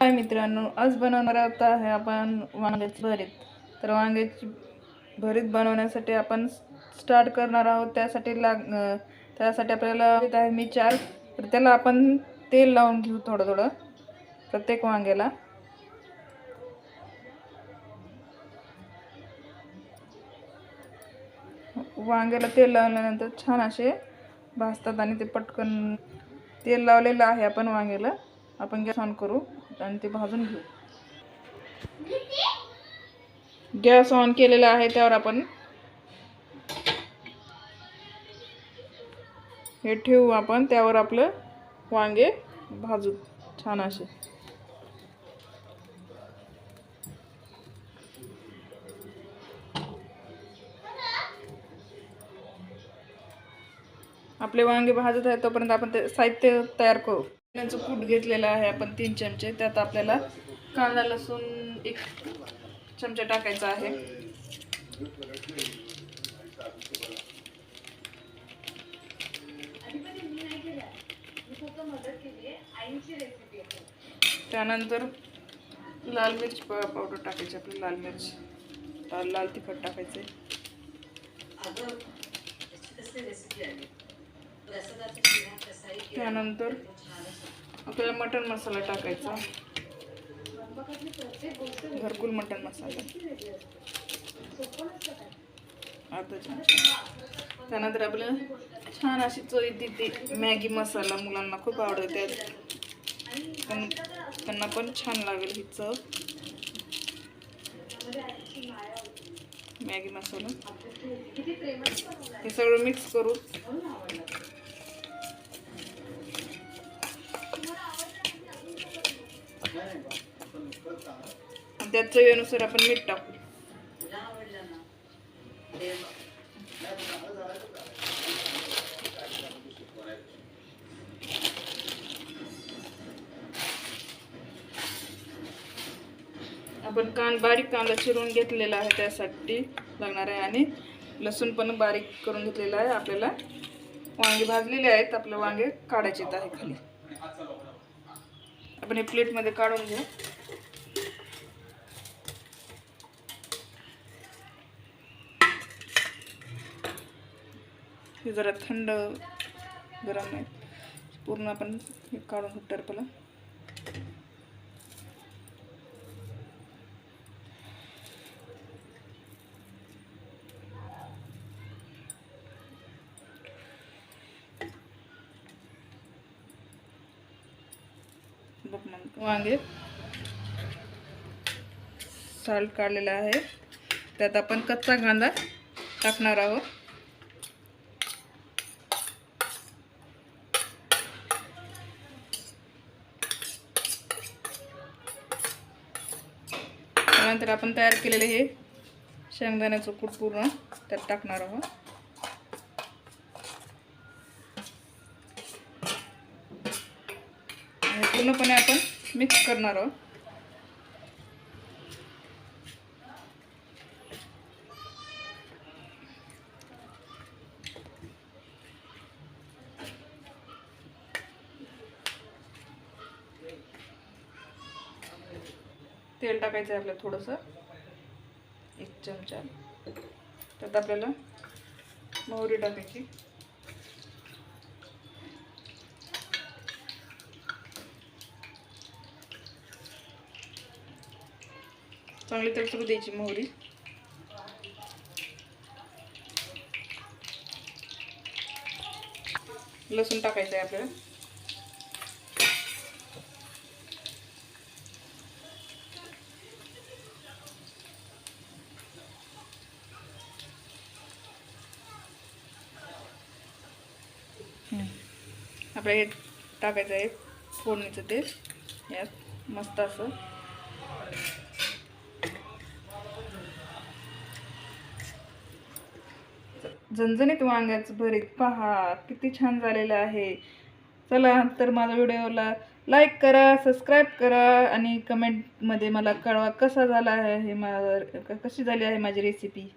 हाय मित्रांनो आज बनवणार आहोत आहे आपण वांग्याची भरीत. तर वांग्याची भरीत बनवण्यासाठी आपण स्टार्ट करणार आहोत. त्यासाठी लाग त्यासाठी आपल्याला घेत आहे मी चार तर त्याला आपण तेल लावून घेऊ थोडं थोडं प्रत्येक वांग्याला. वांग्याला तेल लावल्यानंतर छान असे भाजतात आणि ते पटकन तेल लावलेलं आहे आपण वांग्याला. आपण गॅस ऑन करू. आणि ते भाजून घेऊ. गॅस ऑन केलेला आहे त्यावर आपण. हे ठेवू आपण त्यावर आपलं वांगे भाजू छान असे. आपले वांगे भाजत आहे तोपर्यंत आपण ते साहित्य तयार करू. त्यांचं कूट घेतलेलं आहे आपण तीन चमचे. त्यात आपल्याला कांदा लसूण एक चमचा टाकायचा आहे. त्यानंतर लाल मिरच पावडर टाकायची आपली लाल मिरची. लाल लाल तिखट टाकायचे त्यानंतर आपल्याला मटण मसाला टाकायचा. घरकुल मटण मसाला. अर्धा चमचा त्यानंतर आपल्याला छान अशी चव येते मॅगी मसाला मुलांना खूप आवडते. पण त्यांना पण छान लागेल ही चव. मॅगी मसाला. हे सगळं मिक्स करू. त्यात चवीनुसार आपण मीठ टाकू. आपण कान बारीक कांदा चिरून घेतलेला आहे त्यासाठी लागणार आहे आणि लसूण पण बारीक करून घेतलेला आहे. आपल्याला वांगे भाजलेले आहेत. आपले वांगे काढायचे आहे खाली. आपण हे प्लेटमध्ये काढून घेऊ. हे जरा थंड गरम आहे. पूर्ण आपण हे काढून घेऊ टरपला वांगे. साल्ट काढलेला आहे. त्यात आपण कच्चा कांदा टाकणार आहोत. त्यानंतर आपण तयार केलेले हे शेंगदाण्याचं कूट पूर्ण त्यात टाकणार आहोत आणि पूर्णपणे आपण मिक्स करणार आहोत. तेल टाकायचं आहे आपल्याला थोडंसं. एक चमचा. त्यात आपल्याला मोहरी टाकायची. चांगली तडतडू द्यायची मोहरी. लसूण टाकायचं आहे आपल्याला. आपलं हे टाकायचं आहे फोडणीचं तेल. यात मस्त असं झणझणीत वांग्याचं भरीत पहा किती छान झालेलं आहे. चला तर माझा व्हिडिओला लाईक करा सबस्क्राईब करा आणि कमेंटमध्ये मला कळवा कसा झाला आहे हे मा कशी झाली आहे माझी रेसिपी